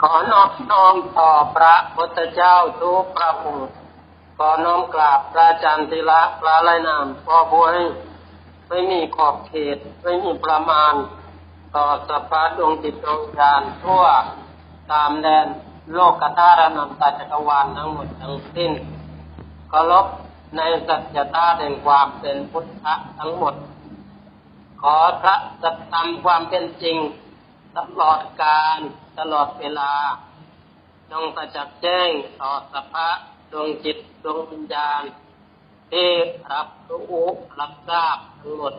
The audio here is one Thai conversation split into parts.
ขอนอบน้อมต่อพระพุทธเจ้าทุกพระองค์ขอน้อมกราบพระจันติละพระไรนามพ่อบุญไม่มีขอบเขตไม่มีประมาณ ต่อสภาดวงจิตดวงญาณทั่วตามแดนโลกกตารนันตจักรวาลทั้งหมดทั้งสิ้นเคารพในสัจธาตุแห่งความเป็นพุทธะทั้งหมด ขอพระสัจธรรมความเป็นจริง ตลอดกาลตลอดเวลา จงประจักษ์แจ้งต่อสภาดวงจิตดวงวิญญาณ ที่รับรู้รับทราบทั้งหมด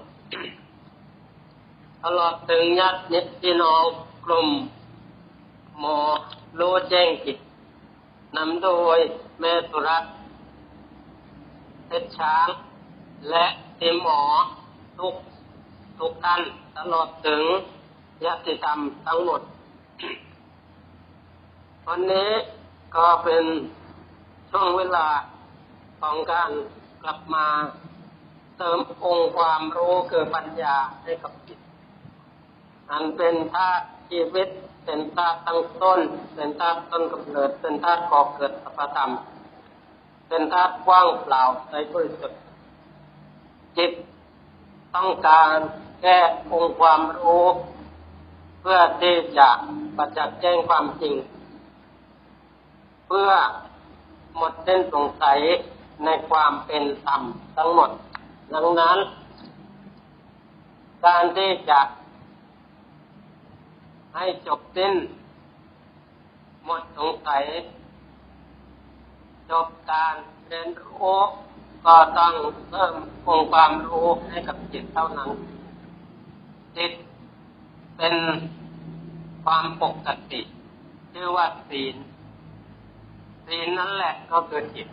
ตลอดถึงญาติพี่นองกลุ่มหมอรู้แจ้งจิตนำโดยแม่สุรัตน์เพชรช้าง และทีมหมอทุกทุกท่านตลอดถึง ญาติธรรมทั้งหมด วันนี้ก็เป็นช่วงเวลาของการกลับมาเติมองค์ความรู้คือปัญญาให้กับจิตอันเป็นธาตุชีวิต เป็นธาตุตั้งต้น เป็นธาตุต้นกำเนิด เป็นธาตุก่อเกิดสัพธรรม เป็นธาตุว่างเปล่าในบริสุทธิ์จิตต้องการแก้องค์ความรู้ เพื่อที่จะประจักษ์แจ้งความจริง เพื่อหมดเส้นสงสัยในความเป็นธรรมทั้งหมด ดังนั้น การที่จะให้จบสิ้น หมดสงสัย จบการเรียนรู้ก็ต้องเพิ่มองค์ความรู้ให้กับจิตเท่านั้นจิต เป็นความปกติชื่อว่าศีลศีลนั่นแหละก็คือจิต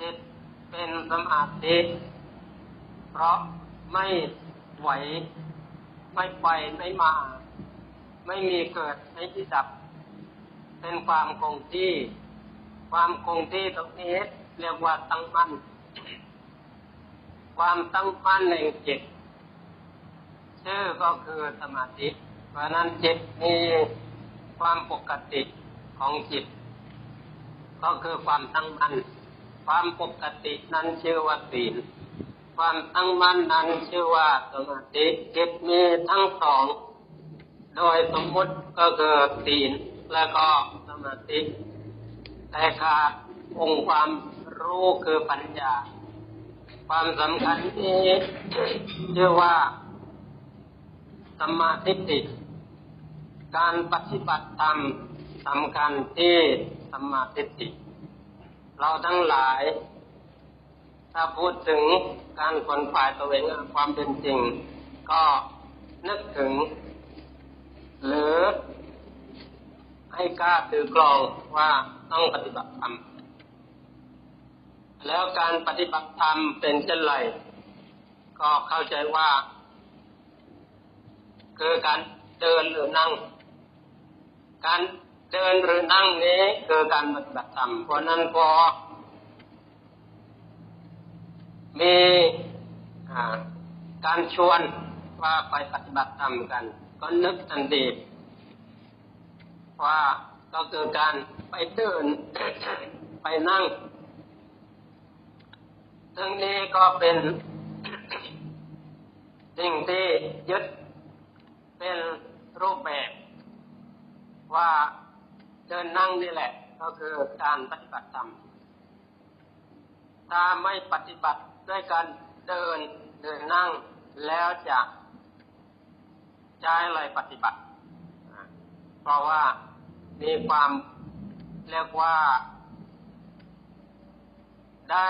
จิตเป็นสมาธิเพราะไม่ไหว ไม่ไปไม่มา ไม่มีเกิดไม่ที่ดับ เป็นความคงที่ ความคงที่ตรงนี้เรียกว่าตั้งมั่นความตั้งมั่นในจิต ชื่อก็คือสมาธิ เพราะนั้นจิตมีความปกติของจิต ก็คือความตั้งมั่นความปกตินั้นชื่อว่าศีลความตั้งมั่นนั้นชื่อว่าสมาธิจิตมีทั้งสอง โดยสมมุติก็คือศีลแล้วก็สมาธิแต่ขาดองค์ความรู้คือปัญญา ความสำคัญนี้ชื่อว่า สมาธิิการปฏิบัติธรรมสำคัญที่สมาธิิเราทั้งหลาย ถ้าพูดถึงการขนฝ่ายตัวเองความเป็นจริง ก็นึกถึง หรือให้กล้าถือกลองว่าต้องปฏิบัติธรรม แล้วการปฏิบัติธรรมเป็นเช่นไร ก็เข้าใจว่า คือการเดินหรือนั่ง การเดินหรือนั่งนี้คือการปฏิบัติธรรมเพราะนั้นพอมีการชวนว่าไปปฏิบัติธรรมกัน ก็นึกทันทีว่าก็คือการไปเดินไปนั่งทั้งนี้ก็เป็นสิ่งที่ยึด เป็นรูปแบบว่าเดินนั่งนี่แหละ ก็คือการปฏิบัติธรรม ถ้าไม่ปฏิบัติด้วยการเดินเดินนั่งแล้วจะใช้อะไรปฏิบัติ เพราะว่ามีความเรียกว่าได้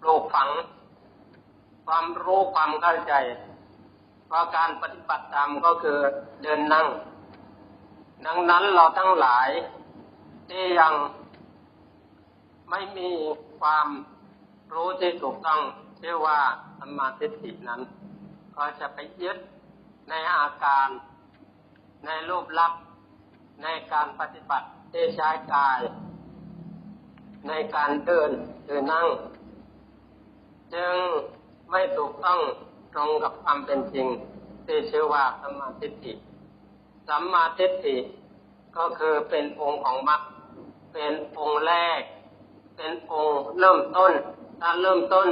ปลูกฝัง ความรู้ความเข้าใจ เพราะการปฏิบัติธรรมก็คือเดินนั่ง ดังนั้นเราทั้งหลายที่ยังไม่มีความรู้ที่ถูกต้องเชื่อว่าสมาธินั้น ก็จะไปยึดในอาการในรูปลักษณ์ในการปฏิบัติที่ใช้กาย ในการเดินหรือนั่ง จึงไม่ถูกต้อง ตรงกับความเป็นจริงที่ชื่อว่าสัมมาธิสัมมาทิฏฐิก็คือเป็นองค์ของมรรค เป็นองค์แรก เป็นองค์เริ่มต้น ถ้าเริ่มต้น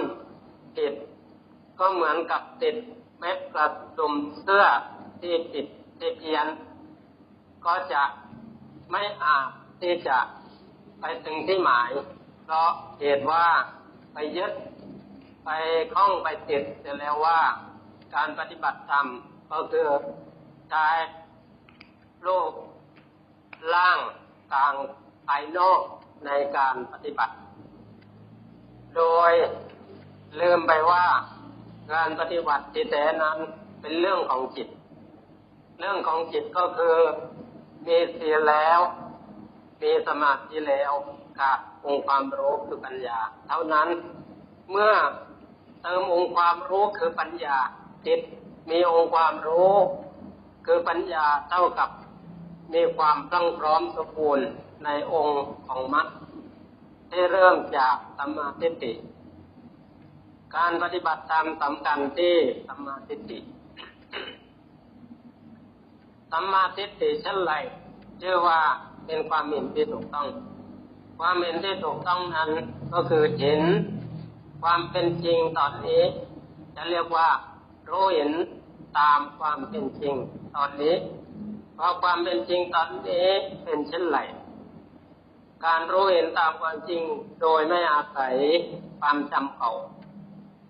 ติด ก็เหมือนกับติดเม็ดกระดุมเสื้อที่ติดที่เพียน ก็จะไม่อาจที่จะไปถึงที่หมาย เพราะเหตุว่าไปยึด ไปคล้องไปติดเสร็จแล้วว่าการปฏิบัติธรรมก็คือใช้โลกล่างกลางภายนอกในการปฏิบัติ โดยลืมไปว่าการปฏิบัติที่แท้นั้นเป็นเรื่องของจิต เรื่องของจิตก็คือมีสีแล้ว มีสมาธิแล้วขาดองค์ความรู้คือปัญญา เท่านั้นเมื่อ เติมองค์ความรู้คือปัญญาจิตมีองค์ความรู้ คือปัญญาเท่ากับมีความพรั่งพร้อมสมบูรณ์ในองค์ของมรรคที่เริ่มจากสัมมาทิฏฐิการปฏิบัติธรรมสำคัญที่สัมมาทิฏฐิสัมมาทิฏฐิชั้นไรชื่อว่าเป็นความเห็นที่ถูกต้อง ความเห็นที่ถูกต้องนั้นก็คือเห็น ความเป็นจริงตอนนี้ จะเรียกว่ารู้เห็นตามความเป็นจริงตอนนี้เพราะความเป็นจริงตอนนี้เป็นเช่นไรการรู้เห็นตามความจริงโดยไม่อาศัยความจำเขา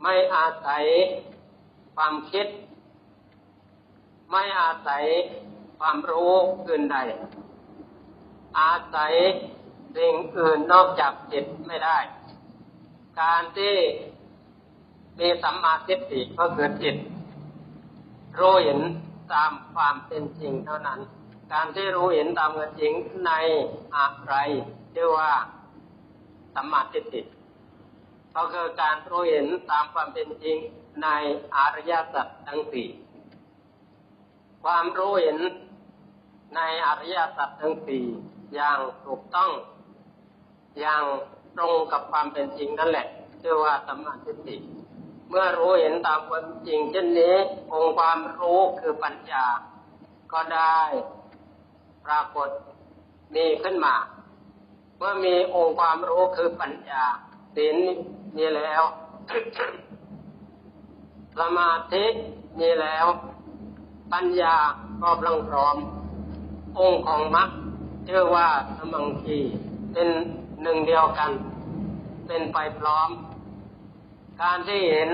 ไม่อาศัยความคิด ไม่อาศัยความรู้อื่นใด อาศัยสิ่งอื่นนอกจากจิตไม่ได้ การที่มีสัมมาทิฏฐิก็คือจิตรู้เห็นตามความเป็นจริงเท่านั้น การที่รู้เห็นตามความจริงในอะไรเรียกว่าสัมมาทิฏฐิก็คือการรู้เห็นตามความเป็นจริงในอริยสัจทั้งสี่ความรู้เห็นในอริยสัจทั้งสี่อย่างถูกต้องอย่าง ตรงกับความเป็นจริงนั่นแหละเรียกว่าสัมมาทิฏฐิเมื่อรู้เห็นตามความจริงเช่นนี้ องค์ความรู้คือปัญญา ก็ได้ปรากฏมีขึ้นมา เมื่อมีองค์ความรู้คือปัญญาศีลมีแล้วสมาธิมีแล้ว ปัญญาก็พลังพร้อม องค์ของมรรคเชื่อว่าสมังคีเป็น หนึ่งเดียวกัน เป็นไปพร้อม การที่เห็น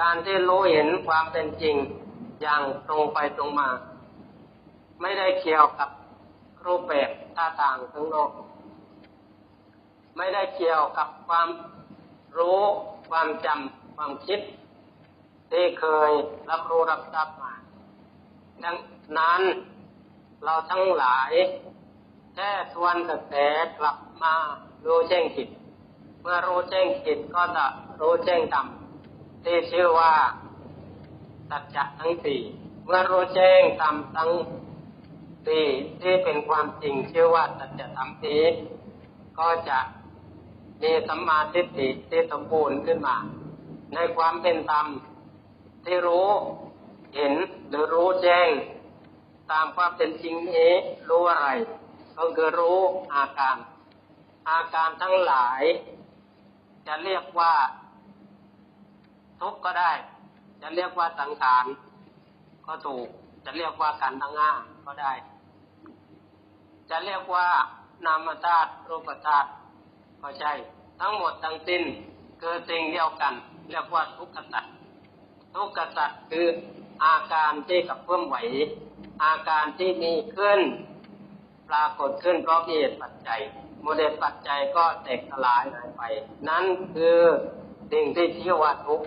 การที่รู้เห็นความเป็นจริง อย่างตรงไปตรงมา ไม่ได้เกี่ยวกับรูปแบบท่าทางข้งนอกไม่ได้เกี่ยวกับความรู้ความจำความคิด ที่เคยรับรู้รับทราบมาดังนั้นเราทั้งหลาย แค่ทวนกระแสกลับมารู้แจ้งจิต เมื่อรู้แจ้งจิตก็จะรู้แจ้งธรรมที่ชื่อว่าสัจจะทั้งสี่เมื่อรู้แจ้งธรรมทั้งสี่ที่เป็นความจริงชื่อว่าสัจธรรมนี้ก็จะมีสัมมาทิฏฐิที่สมบูรณ์ขึ้นมา ในความเป็นธรรมที่รู้เห็นหรือรู้แจ้ง ตามความเป็นจริงนี้รู้อะไร ก็คือรู้อาการ อาการทั้งหลาย จะเรียกว่า ทุกข์ก็ได้ จะเรียกว่าสังขารก็ถูก จะเรียกว่าการทั้งห้าก็ได้ จะเรียกว่านามธาตุรูปธาตุก็ใช่ ทั้งหมดทั้งสิ้นคือสิ่งเดียวกัน เรียกว่าทุกขสัตว์ทุกขสัตว์คืออาการที่กับเพิ่มไหว อาการที่มีขึ้น ปรากฏขึ้นเพราะเหตุปัจจัยโมเดลปัจจัยก็แตกสลายหายไป นั้นคือสิ่งที่ชื่อว่าทุก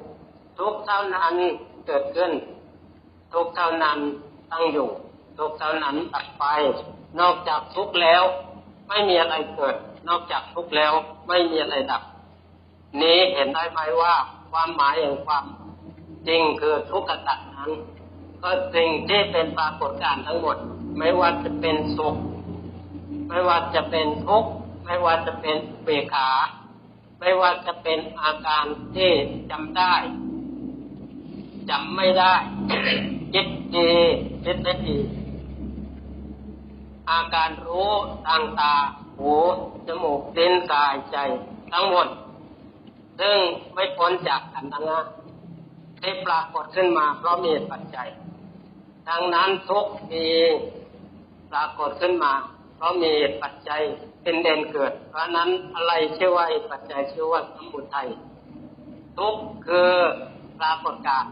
ทุกเท่านั้นเกิดขึ้น ทุกเท่านั้นตั้งอยู่ ทุกเท่านั้นตัดไป นอกจากทุกแล้ว ไม่มีอะไรเกิด นอกจากทุกแล้วไม่มีอะไรดับ นี้เห็นได้ไหมว่าความหมายแห่งความจริงคือทุกขตัดนั้น ก็สิ่งที่เป็นปรากฏการทั้งหมด ไม่ว่าจะเป็นสุข ไม่ว่าจะเป็นทุกข์ไม่ว่าจะเป็นเบขา ไม่ว่าจะเป็นอาการที่จำได้จำไม่ได้คิดดีคิดไม่ดีอาการรู้ทางตา หู จมูกลิ้นกายใจ ทั้งหมด ซึ่งไม่พ้นจากขันธ์ทั้งห้าที่ปรากฏขึ้นมาเพราะมีปัจจัย ดังนั้นทุกมีปรากฏขึ้นมา เพราะมีปัจจัยเป็นเด่นเกิด เพราะนั้นอะไรชื่อว่าปัจจัยชื่อว่าสมุทัยทุกคือปรากฏการณ์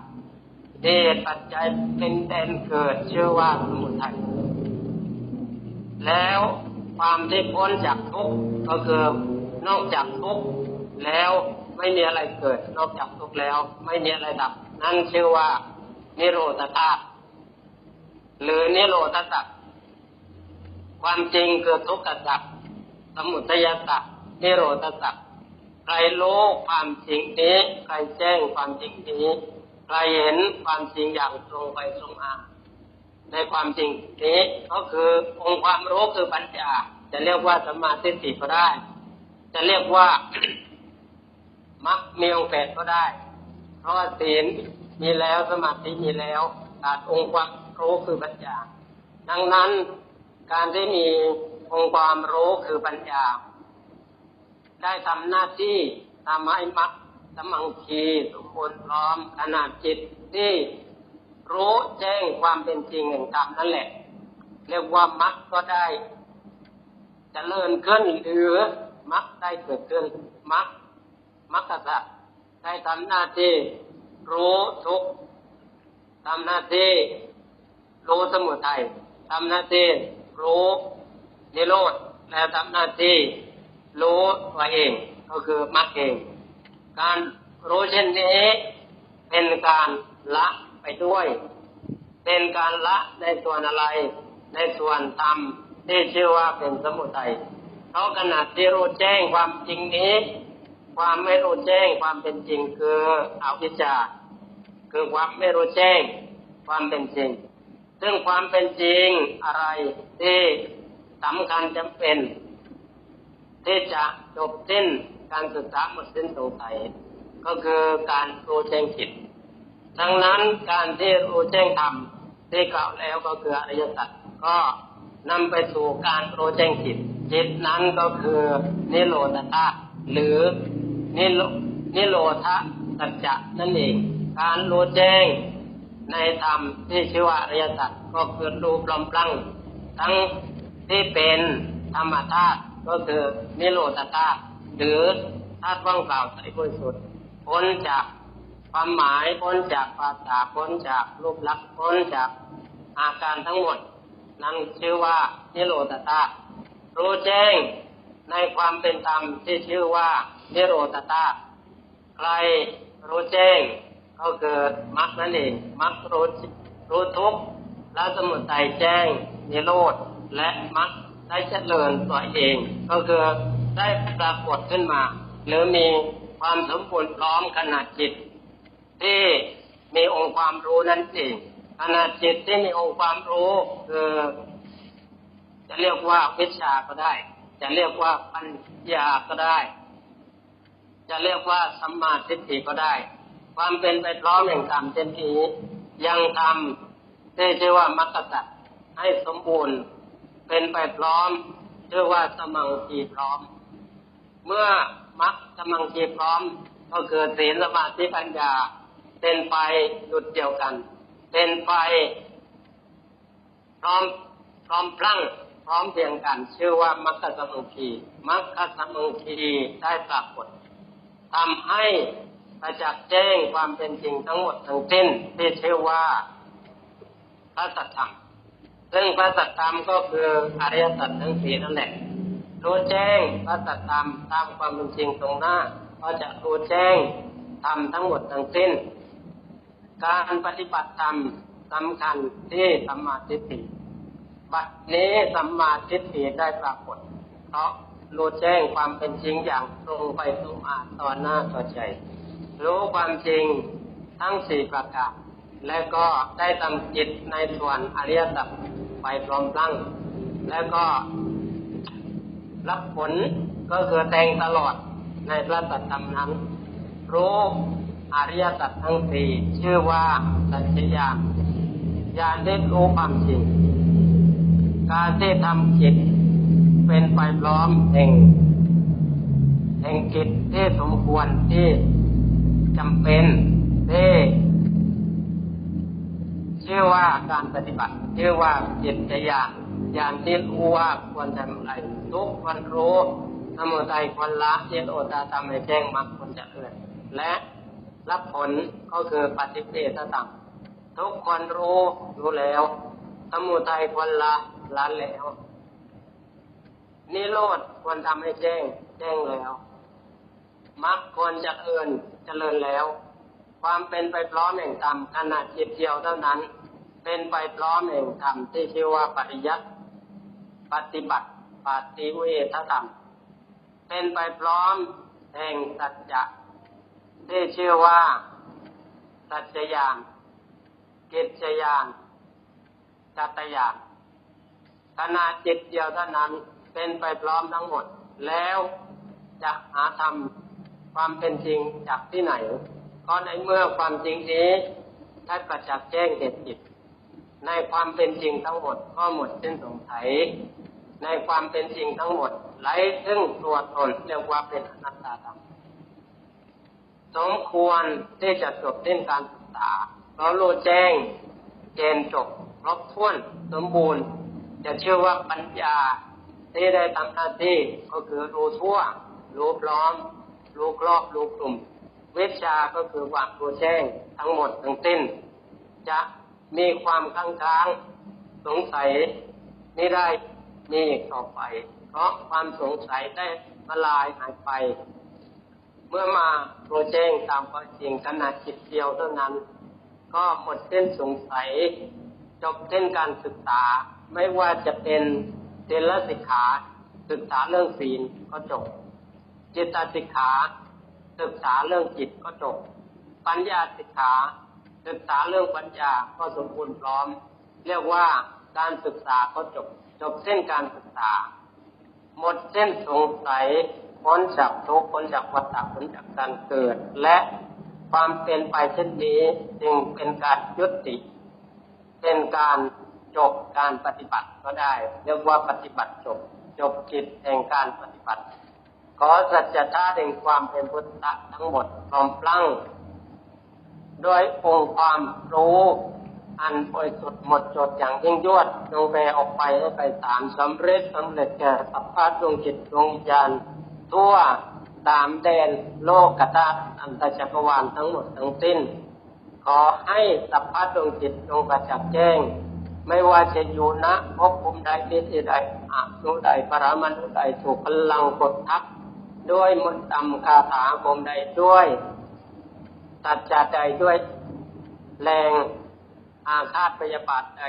เหตุปัจจัยเป็นเด่นเกิดชื่อว่าสมุทัยแล้วความที่พ้นจากทุกข์ก็คือนอกจากทุกแล้วไม่มีอะไรเกิด นอกจากทุกแล้ว ไม่มีอะไรดับ นั่นชื่อว่านิโรธาตุหรือนิโรธสัจ ความจริงคือทุกขสัจสมุทัยสัจนิโรธสัจใครรู้ความจริงนี้ใครแจ้งความจริงนี้ใครเห็นความจริงอย่างตรงไปตรงมาในความจริงนี้ก็คือองค์ความรู้คือปัญญาจะเรียกว่าสมาธิสิก็ได้ จะเรียกว่ามักมีองค์แปดก็ได้ เพราะว่าศีลมีแล้วสมาธิมีแล้วขาดองค์ความรู้คือปัญญาดังนั้น การที่มีองค์ความรู้คือปัญญา ได้ทำหน้าที่ทำให้มักสมังคีสมบูรณ์พร้อมขนาดจิตที่รู้แจ้งความเป็นจริงแห่งกรรมนั่นแหละ เรียกว่ามักก็ได้จเจริญขึ้นหรือมักได้เกิดขึ้นมักมักกะได้ทำหน้าที่รู้ทุกทำหน้าที่รู้สมุทัยทำหน้าที่ รู้นิโรธและทำหน้าที่รู้ตัวเอง ก็คือมักเอง การรู้เช่นนี้เป็นการละไปด้วย เป็นการละในส่วนอะไร ในส่วนธรรมที่ชื่อว่าเป็นสมุทัยเพราะขณะที่รู้แจ้งความจริงนี้ ความไม่รู้แจ้งความเป็นจริงคืออวิชชาคือความไม่รู้แจ้งความเป็นจริง ซึ่งความเป็นจริงอะไรที่สำคัญจำเป็น ที่จะจบสิ้นการศึกษาหมดสิ้นสงสัยก็คือการรู้แจ้งจิตดังนั้นการที่รู้แจ้งธรรมที่กล่าวแล้วก็คืออริยสัจก็นำไปสู่การรู้แจ้งจิตจิตนั้นก็คือนิโรธาตุหรือนิโรนิโรธาสัจจะนั่นเอง การรู้แจ้ง ในธรรมที่ชื่อว่าอริยสัจก็คือรูปลอมปลังทั้งที่เป็นธรรมธาตุก็คือนิโรธาธาตุหรือธาตุว่างเปล่าใสบริสุทธิ์พ้นจากความหมายพ้นจากภาษาพ้นจากรูปลักษณ์พ้นจากอาการทั้งหมด นั้นชื่อว่านิโรธารู้แจ้งในความเป็นธรรมที่ชื่อว่านิโรธาใครรู้แจ้ง ก็เกิดมรรคนั่นเองมรรครู้รู้ทุกข์และสมุทัยแจ้งนิโรธและมรรคได้เจริญตัวเอง ก็คือได้ปรากฏขึ้นมา หรือมีความสมบูรณ์พร้อมขนาดจิต ที่มีองค์ความรู้นั่นเองขณะจิตที่มีองค์ความรู้คือจะเรียกว่าวิชาก็ได้ จะเรียกว่าปัญญาก็ได้ จะเรียกว่าสัมมาทิฏฐิก็ได้ ความเป็นไปพร้อมแห่งกรรมเช่นนี้ยังทำที่ชื่อว่ามรรคสัตให้สมบูรณ์เป็นไปพร้อมชื่อว่าสมังคีพร้อม เมื่อมรรคสมังคีพร้อมก็เกิดศีลสมาธิปัญญา เป็นไฟจุดเดียวกัน เป็นไฟพร้อมพร้อมพลั้งพร้อมเพียงกัน ชื่อว่ามัคคสมุคีมัคคสมุคีได้ปรากฏทำให้ ประจักษ์แจ้งความเป็นจริงทั้งหมดทั้งสิ้นที่ชื่อว่าพระสัทธรรมซึ่งพระสัทธรรมก็คืออริยสัจทั้งสี่นั่นแหละรู้แจ้งพระสัทธรรมตามความเป็นจริงตรงหน้า ก็จะรู้แจ้งทำทั้งหมดทั้งสิ้น การปฏิบัติธรรมสำคัญที่สัมมาทิฏฐิบัดนี้สัมมาทิฏฐิได้ปรากฏ เพราะรู้แจ้งความเป็นจริงอย่างตรงไปตรงมาต่อหน้าต่อใจ รู้ความจริงทั้งสี่ประการและก็ได้ทำจิตในส่วนอริยสัจไปพร้อมตั้ง แล้วก็รับผลก็คือแทงตลอดในพระสัจธรรมนั้น รู้อริยสัจทั้งสี่ชื่อว่าสัจญาญาณได้รู้ความจริง การที่ทำจิตเป็นไปพร้อมแห่งแห่งกิจที่สมควรที่ จำเป็นที่ชื่อว่าการปฏิบัติ ชื่อว่าจิตจอย่างอย่างที่รู้ว่าควรทำอะไรทุกคนรู้สมุทัยควรละเจตโอตาทำให้แจ้งมรรคควรจะเอื่นและรับผลก็คือปฏิเสธต่างทุกคนรู้รู้แล้ว สมุทัยควรละละแล้วนิโรธควรทำให้แจ้ง แจ้งแล้วมรรคควรจะเอื่น เจริญแล้ว ความเป็นไปพร้อมแห่งธรรมขนาดจิตเดียวเท่านั้น เป็นไปพร้อมแห่งธรรมที่ชื่อว่าปริยัติปฏิบัติปฏิเวทธรรม เป็นไปพร้อมแห่งสัจจะที่ชื่อว่าสัจจยานกิจยานจัตยานขณะจิตเดียวเท่านั้นเป็นไปพร้อมทั้งหมด แล้วจะหาทำ ความเป็นจริงจากที่ไหน ก็ในเมื่อความจริงนี้ถ้าประจักษ์แจ้งเห็นจิต ในความเป็นจริงทั้งหมดก็หมดสิ้นสงสัย ในความเป็นจริงทั้งหมดไร้ซึ่งตัวตนเรียกว่าเป็นอนัตตาธรรมสมควรที่จะจบเส้นการศึกษาเรารู้แจ้งเจนจบครบถ้วนสมบูรณ์ จะเชื่อว่าปัญญาที่ได้ทำหน้าที่ก็คือรู้ทั่วรู้พร้อม รู้รอบรู้กลุ่ม วิชาก็คือว่ารู้แจ้งทั้งหมดทั้งสิ้น จะมีความค้างค้างสงสัยไม่ได้มีอีกต่อไป เพราะความสงสัยได้มาลายหายไป เมื่อมาโปรแจ้งตามความจริงขนาดจิตเดียวเท่านั้น ก็หมดเส้นสงสัย จบเส้นการศึกษาไม่ว่าจะเป็นเทลสิกขาศึกษาเรื่องศีลก็จบ จิตสิกขา ศึกษาเรื่องจิตก็จบ ปัญญาสิกขา ศึกษาเรื่องปัญญาก็สมบูรณ์พร้อม เรียกว่าการศึกษาก็จบ จบเส้นการศึกษา หมดเส้นสงสัยพ้นจากทุกข์พ้นจากวัฏฏะพ้นจากการเกิด และความเป็นไปเช่นนี้จึงเป็นการยุติ เป็นการจบการปฏิบัติก็ได้ เรียกว่าปฏิบัติจบ จบกิจแห่งการปฏิบัติ ขอสัจธาแห่งความเป็นพุทธะทั้งหมดพร้อมพลังโดยองค์ความรู้อันบริสุทธิ์หมดจดอย่างยิ่งยวดจงแผ่ออกไปให้ไปสารสำเร็จสำเร็จแก่สัพพะดวงจิตดวงวิญญาณทั่วตามแดนโลกกตาอันตจักรวาลทั้งหมดทั้งสิ้น ขอให้สัพพะดวงจิตจงประจักษ์แจ้ง ไม่ว่าจะอยู่ณภพภูมิใดที่ใดอานุใดปรามนุใดถูกพลังกดทับ ด้วยมนต์ตำคาถาคมใดด้วยตัดจาใดด้วยแรงอาฆาตพยาบาทใด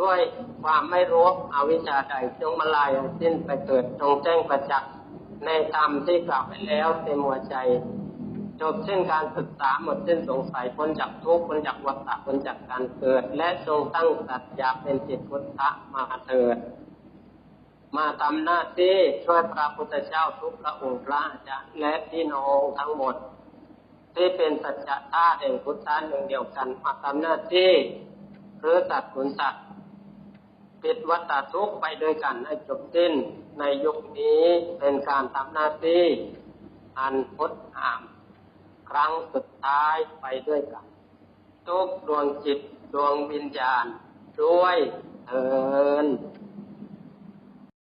ด้วยความไม่รู้อวิชชาใดจงมาลายสิ้นไปเกิดจงแจ้งประจักษ์ในธรรมที่กล่าวไปแล้วเต็มหัวใจ จบเช่นการศึกษาหมดสิ้นสงสัยพ้นจากทุกข์พ้นจากวัฏฏะพ้นจากการเกิด และทรงตั้งสัจจะเป็นจิตพุทธะมาเถิด มาทำหน้าที่ช่วยพระพุทธเจ้าทุกพระองค์พระอาจารย์และพี่น้องทั้งหมด ที่เป็นสัจจะธาตุแห่งพุทธะหนึ่งเดียวกันมาทำหน้าที่หรือตัดผลสัตว์ปิดวัฏทุกไปด้วยกันให้จบสิ้นในยุคนี้เป็นการทำหน้าที่อันพดอาม ครั้งสุดท้ายไปด้วยกัน ทุกดวงจิตดวงวิญญาณด้วยเออ